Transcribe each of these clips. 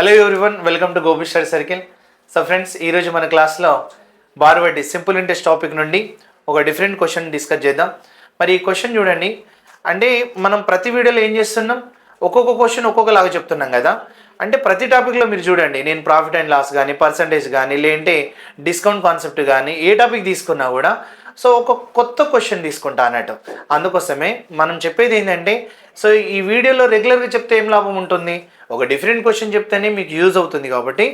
Hello everyone welcome to Gopi study circle so friends ఈరోజు మన క్లాస్లో బార్ సింపుల్ ఇంట్రెస్ట్ టాపిక్ నుండి ఒక డిఫరెంట్ క్వశ్చన్ డిస్కస్ చేద్దాం. మరి ఈ క్వశ్చన్ చూడండి. అంటే మనం ప్రతి వీడియోలో ఏం చేస్తున్నాం? ఒక్కొక్క క్వశ్చన్ ఒక్కొక్కలాగా చెప్తున్నాం కదా. అంటే ప్రతి టాపిక్లో మీరు చూడండి. నేను ప్రాఫిట్ అండ్ లాస్ కానీ పర్సంటేజ్ కానీ లేదంటే డిస్కౌంట్ కాన్సెప్ట్ కానీ ఏ టాపిక్ తీసుకున్నా కూడా సో ఒక కొత్త క్వశ్చన్ తీసుకుంటా అన్నట్టు. అందుకోసమే మనం చెప్పేది ఏంటంటే సో ఈ వీడియోలో రెగ్యులర్గా చెప్తే ఏం లాభం ఉంటుంది? ఒక డిఫరెంట్ క్వశ్చన్ చెప్తేనే మీకు యూజ్ అవుతుంది కాబట్టి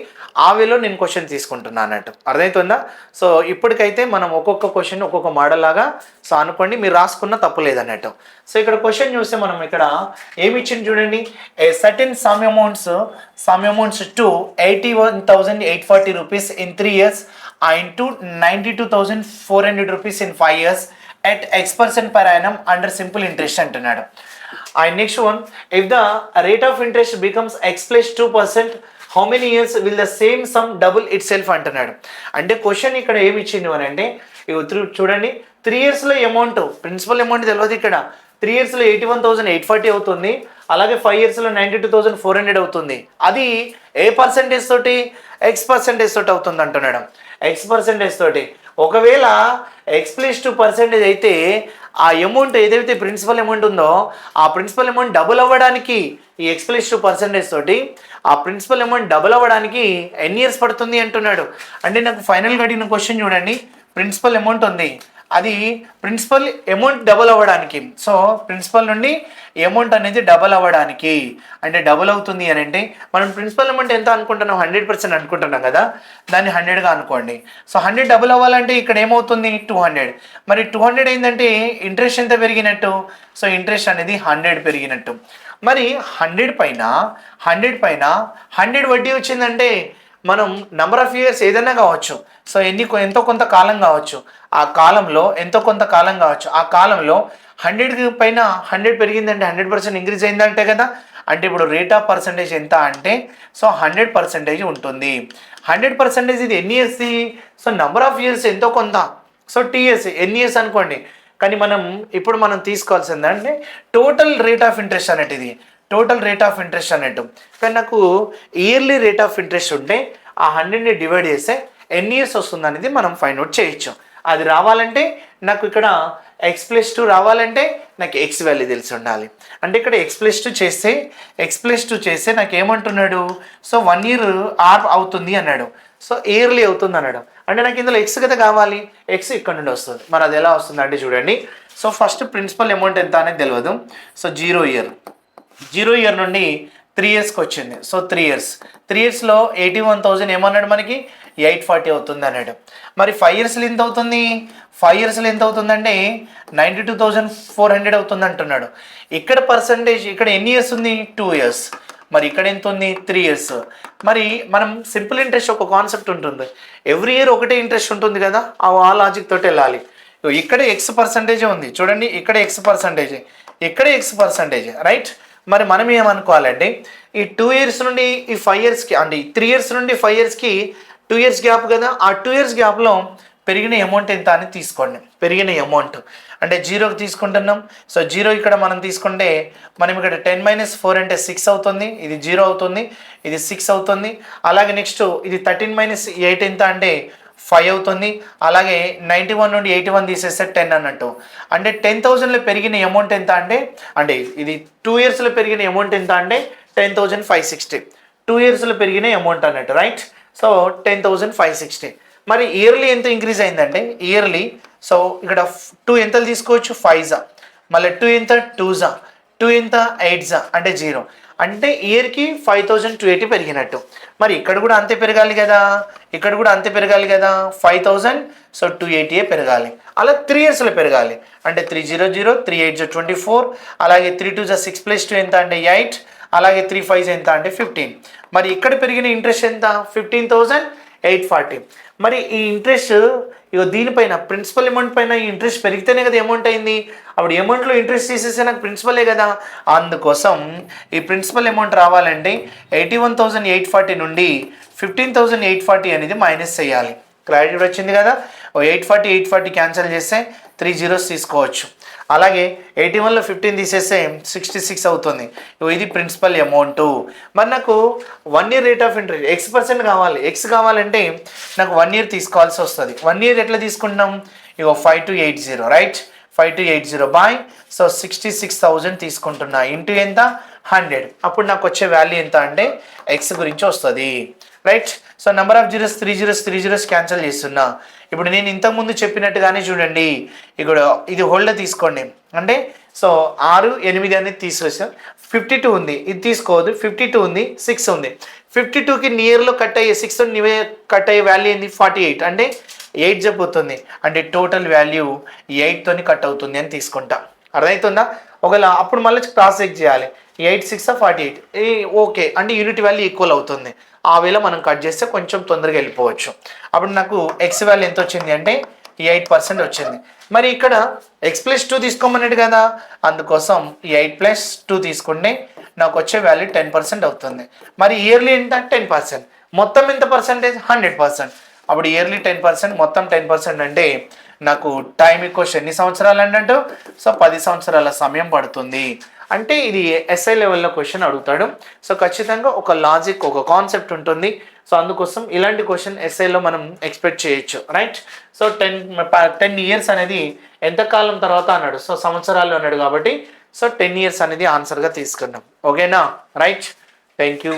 ఆ వేలో నేను క్వశ్చన్ తీసుకుంటున్నాను అన్నట్టు. అర్థమవుతుందా సో ఇప్పటికైతే మనం ఒక్కొక్క క్వశ్చన్ ఒక్కొక్క మోడల్ లాగా సో అనుకోండి మీరు రాసుకున్న తప్పు లేదన్నట్టు. సో ఇక్కడ క్వశ్చన్ చూస్తే మనం ఇక్కడ ఏమి ఇచ్చింది చూడండి? A certain sum amounts sum amounts to eighty one thousand eight forty rupees in three years into ninety two thousand four hundred rupees in five years at X percent per annum under simple interest అంటున్నాడు. And next one if the rate of interest becomes X plus two percent how many years will the same sum double itself అంటున్నాడు. అంటే question ఇక్కడ ఏమి ఇచ్చింది అని అంటే ఇవి చూడండి త్రీ ఇయర్స్లో అమౌంట్ ప్రిన్సిపల్ అమౌంట్ తెలియదు ఇక్కడ. త్రీ ఇయర్స్లో eighty one thousand eight forty అవుతుంది. అలాగే ఫైవ్ ఇయర్స్లో ninety two thousand four hundred అవుతుంది. అది ఏ పర్సంటేజ్ తోటి? ఎక్స్ పర్సంటేజ్ తోటి అవుతుంది అంటున్నాడు. ఎక్స్ పర్సంటేజ్ తోటి. ఒకవేళ ఎక్స్ప్లెస్ టు పర్సెంటేజ్ అయితే ఆ అమౌంట్ ఏదైతే ప్రిన్సిపల్ అమౌంట్ ఉందో ఆ ప్రిన్సిపల్ అమౌంట్ డబుల్ అవ్వడానికి ఈ ఎక్స్ప్లెస్ టు టూ పర్సెంటేజ్ తోటి ఆ ప్రిన్సిపల్ అమౌంట్ డబుల్ అవ్వడానికి ఎన్ని ఇయర్స్ పడుతుంది అంటున్నాడు. అంటే నాకు ఫైనల్గా అడిగిన క్వశ్చన్ చూడండి. ప్రిన్సిపల్ అమౌంట్ ఉంది. అది ప్రిన్సిపల్ అమౌంట్ డబుల్ అవ్వడానికి. సో ప్రిన్సిపల్ నుండి అమౌంట్ అనేది డబుల్ అవ్వడానికి. అంటే డబుల్ అవుతుంది అని అంటే మనం ప్రిన్సిపల్ అమౌంట్ ఎంత అనుకుంటున్నాం? హండ్రెడ్ పర్సెంట్ అనుకుంటున్నాం కదా? దాన్ని హండ్రెడ్గా అనుకోండి. సో హండ్రెడ్ డబుల్ అవ్వాలంటే ఇక్కడ ఏమవుతుంది? టూ హండ్రెడ్ మరి టూ హండ్రెడ్ ఏంటంటే ఇంట్రెస్ట్ ఎంత పెరిగినట్టు? సో ఇంట్రెస్ట్ అనేది హండ్రెడ్ పెరిగినట్టు. మరి హండ్రెడ్ పైన హండ్రెడ్ పైన హండ్రెడ్ వడ్డీ వచ్చిందంటే మనం నెంబర్ ఆఫ్ ఇయర్స్ ఏదైనా కావచ్చు. సో ఎన్ని కొ- ఎంతో కొంత కాలం కావచ్చు. ఆ కాలంలో ఎంతో కొంత కాలం కావచ్చు. ఆ కాలంలో హండ్రెడ్ పైన హండ్రెడ్ పెరిగిందంటే హండ్రెడ్ పర్సెంట్ ఇంక్రీజ్ అయిందంటే కదా? అంటే ఇప్పుడు రేట్ ఆఫ్ పర్సంటేజ్ ఎంత అంటే సో హండ్రెడ్ పర్సెంటేజ్ ఉంటుంది. హండ్రెడ్ పర్సెంటేజ్ ఇది ఎన్ని ఇయర్స్ది సో నెంబర్ ఆఫ్ ఇయర్స్ ఎంతో కొంత. సో టీఎస్ ఎన్ని ఇయర్స్ అనుకోండి. కానీ మనం ఇప్పుడు మనం తీసుకోవాల్సిందంటే టోటల్ రేట్ ఆఫ్ ఇంట్రెస్ట్ అనేటిది. టోటల్ రేట్ ఆఫ్ ఇంట్రెస్ట్ అన్నట్టు. కానీ నాకు ఇయర్లీ రేట్ ఆఫ్ ఇంట్రెస్ట్ ఉంటే ఆ హండ్రెడ్ని డివైడ్ చేస్తే ఎన్ని ఇయర్స్ వస్తుంది అనేది మనం ఫైండ్ అవుట్ చేయొచ్చు. అది రావాలంటే నాకు ఇక్కడ ఎక్స్ ప్లస్ టూ రావాలంటే నాకు ఎక్స్ వాల్యూ తెలిసి ఉండాలి. అంటే ఇక్కడ ఎక్స్ ప్లస్ టూ చేస్తే ఎక్స్ ప్లస్ టూ చేస్తే నాకు ఏమంటున్నాడు? సో వన్ ఇయర్ ఆర్ అవుతుంది అన్నాడు. సో ఇయర్లీ అవుతుంది అన్నాడు. అంటే నాకు ఇందులో ఎక్స్ కదా కావాలి? ఎక్స్ ఇక్కడ నుండి వస్తుంది. మరి అది ఎలా వస్తుంది అంటే చూడండి. సో ఫస్ట్ ప్రిన్సిపల్ అమౌంట్ ఎంత అనేది తెలియదు so zero year zero year నుండి త్రీ ఇయర్స్కి వచ్చింది. So three years. త్రీ ఇయర్స్లో ఎయిటీ వన్ థౌజండ్ ఏమన్నాడు మనకి? ఎయిట్ ఫార్టీ అవుతుంది అన్నాడు. మరి ఫైవ్ ఇయర్స్లో ఎంత అవుతుంది? ఫైవ్ ఇయర్స్లో ఎంత అవుతుందంటే ninety two thousand four hundred అవుతుంది అంటున్నాడు. ఇక్కడ పర్సంటేజ్ ఇక్కడ ఎన్ని ఇయర్స్ ఉంది? Two years. మరి ఇక్కడ ఎంత ఉంది? Three years. మరి మనం సింపుల్ ఇంట్రెస్ట్ ఒక కాన్సెప్ట్ ఉంటుంది. ఎవ్రీ ఇయర్ ఒకటే ఇంట్రెస్ట్ ఉంటుంది కదా? ఆ లాజిక్ తోటి వెళ్ళాలి. ఇక్కడ ఎక్స్ పర్సంటేజ్ ఉంది. చూడండి ఇక్కడ ఎక్స్ పర్సంటేజ్ ఇక్కడ ఎక్స్ పర్సంటేజ్ రైట్ మరి మనం ఏమనుకోవాలంటే ఈ టూ ఇయర్స్ నుండి ఈ ఫైవ్ ఇయర్స్కి అంటే ఈ త్రీ ఇయర్స్ నుండి ఫైవ్ ఇయర్స్కి టూ ఇయర్స్ గ్యాప్ కదా ఆ టూ ఇయర్స్ గ్యాప్లో పెరిగిన అమౌంట్ ఎంత అని తీసుకోండి. పెరిగిన అమౌంట్ అంటే జీరోకి తీసుకుంటున్నాం. సో జీరో ఇక్కడ మనం తీసుకుంటే మనం ఇక్కడ టెన్ మైనస్ ఫోర్ అంటే సిక్స్ అవుతుంది ఇది జీరో అవుతుంది ఇది సిక్స్ అవుతుంది. అలాగే నెక్స్ట్ ఇది థర్టీన్ మైనస్ ఎయిట్ ఎంత అంటే ఫైవ్ అవుతుంది. అలాగే నైంటీ వన్ నుండి ఎయిటీ వన్ తీసేస్తే టెన్ అన్నట్టు. అంటే టెన్ థౌజండ్లో పెరిగిన అమౌంట్ ఎంత అంటే అంటే ఇది టూ ఇయర్స్లో పెరిగిన అమౌంట్ ఎంత అంటే ten thousand five sixty. Two ఇయర్స్లో పెరిగిన అమౌంట్ అన్నట్టు right so ten thousand five sixty. మరి ఇయర్లీ ఎంత ఇంక్రీజ్ అయిందంటే ఇయర్లీ సో ఇక్కడ టూ ఎంతలు తీసుకోవచ్చు? ఫైవ్జా మళ్ళీ టూ ఎంత? టూజా టూ ఎంత? ఎయిట్జా అంటే జీరో అంటే ఇయర్కి ఫైవ్ థౌజండ్ టూ ఎయిటీ పెరిగినట్టు. మరి ఇక్కడ కూడా అంతే పెరగాలి కదా. ఇక్కడ కూడా అంతే పెరగాలి కదా? ఫైవ్ థౌజండ్ సో టూ ఎయిటీయే పెరగాలి. అలా త్రీ ఇయర్స్లో పెరగాలి. అంటే three zero zero three eight జా ట్వంటీ ఫోర్ అలాగే త్రీ టూ జా సిక్స్ ప్లస్ టూ ఎంత అంటే ఎయిట్ అలాగే త్రీ ఫైవ్ ఎంత అంటే ఫిఫ్టీన్ మరి ఇక్కడ పెరిగిన ఇంట్రెస్ట్ ఎంత? ఫిఫ్టీన్ థౌజండ్ ఎయిట్ ఫార్టీ మరి ఈ ఇంట్రెస్ట్ ఇగో దీనిపైన ప్రిన్సిపల్ అమౌంట్ పైన ఇంట్రెస్ట్ పెరిగితేనే కదా అమౌంట్ అయింది. అప్పుడు అమౌంట్లో ఇంట్రెస్ట్ తీసేస్తే నాకు ప్రిన్సిపలే కదా. అందుకోసం ఈ ప్రిన్సిపల్ అమౌంట్ రావాలంటే eighty one thousand eight forty నుండి ఫిఫ్టీన్ థౌజండ్ ఎయిట్ ఫార్టీ అనేది మైనస్ చేయాలి. క్లారిటీ వచ్చింది కదా? ఓ eight forty eight forty cancel చేస్తే త్రీ జీరోస్ తీసుకోవచ్చు. అలాగే ఎయిటీ వన్లో ఫిఫ్టీన్ తీసేస్తే సిక్స్టీ సిక్స్ అవుతుంది. ఇగో ఇది ప్రిన్సిపల్ అమౌంట్. మరి నాకు one year rate of interest x percent కావాలి. ఎక్స్ కావాలంటే నాకు వన్ ఇయర్ తీసుకోవాల్సి వస్తుంది. వన్ ఇయర్ ఎట్లా తీసుకుంటాం ఇగో five two eight zero right? Five two eight zero bye. So sixty six thousand తీసుకుంటున్నా. ఇంటూ ఎంత? హండ్రెడ్. అప్పుడు నాకు వచ్చే వాల్యూ ఎంత అంటే ఎక్స్ గురించి వస్తుంది. Right so number of zeros three zeros three zeros cancel చేస్తున్నా. ఇప్పుడు నేను ఇంతకుముందు చెప్పినట్టుగానే చూడండి. ఇక్కడ ఇది హోల్డర్ తీసుకోండి. అంటే సో ఆరు ఎనిమిది అనేది తీసుకొచ్చాం ఫిఫ్టీ టూ ఉంది. ఇది తీసుకోవద్దు. ఫిఫ్టీ టూ ఉంది. సిక్స్ ఉంది. ఫిఫ్టీ టూకి నియర్లో కట్ అయ్యే సిక్స్ కట్ అయ్యే వాల్యూ ఏంది? ఫార్టీ ఎయిట్ అంటే ఎయిట్ చెప్పుతుంది అంటే టోటల్ వాల్యూ ఎయిట్తోని కట్ అవుతుంది అని తీసుకుంటా. అర్థమవుతుందా ఒకవేళ అప్పుడు మళ్ళీ క్రాస్ చెక్ చేయాలి. Eight six forty eight okay అంటే యూనిట్ వాల్యూ ఈక్వల్ అవుతుంది. ఆ వేళ మనం కట్ చేస్తే కొంచెం తొందరగా వెళ్ళిపోవచ్చు. అప్పుడు నాకు ఎక్స్ వాల్యూ ఎంత వచ్చింది అంటే ఎయిట్ పర్సెంట్ వచ్చింది. మరి ఇక్కడ ఎక్స్ ప్లస్ టూ తీసుకోమన్నాడు కదా అందుకోసం ఎయిట్ ప్లస్ టూ తీసుకుంటే నాకు వచ్చే వాల్యూ టెన్ పర్సెంట్ అవుతుంది. మరి ఇయర్లీ ఎంత? టెన్ పర్సెంట్ మొత్తం ఎంత పర్సెంటేజ్ హండ్రెడ్ పర్సెంట్ అప్పుడు ఇయర్లీ టెన్ పర్సెంట్ మొత్తం టెన్ పర్సెంట్ అంటే నాకు టైం ఎక్కువ ఎన్ని సంవత్సరాలు అంటే సో పది సంవత్సరాల సమయం పడుతుంది. అంటే ఇది ఎస్ఐ లెవెల్లో క్వశ్చన్ అడుగుతాడు. సో ఖచ్చితంగా ఒక లాజిక్ ఒక కాన్సెప్ట్ ఉంటుంది. సో అందుకోసం ఇలాంటి క్వశ్చన్ ఎస్ఐలో మనం ఎక్స్పెక్ట్ చేయొచ్చు right so ten ten years అనేది ఎంతకాలం తర్వాత అన్నాడు? సో సంవత్సరాలు అన్నాడు కాబట్టి సో టెన్ ఇయర్స్ అనేది ఆన్సర్గా తీసుకున్నాం. ఓకేనా రైట్ థ్యాంక్ యూ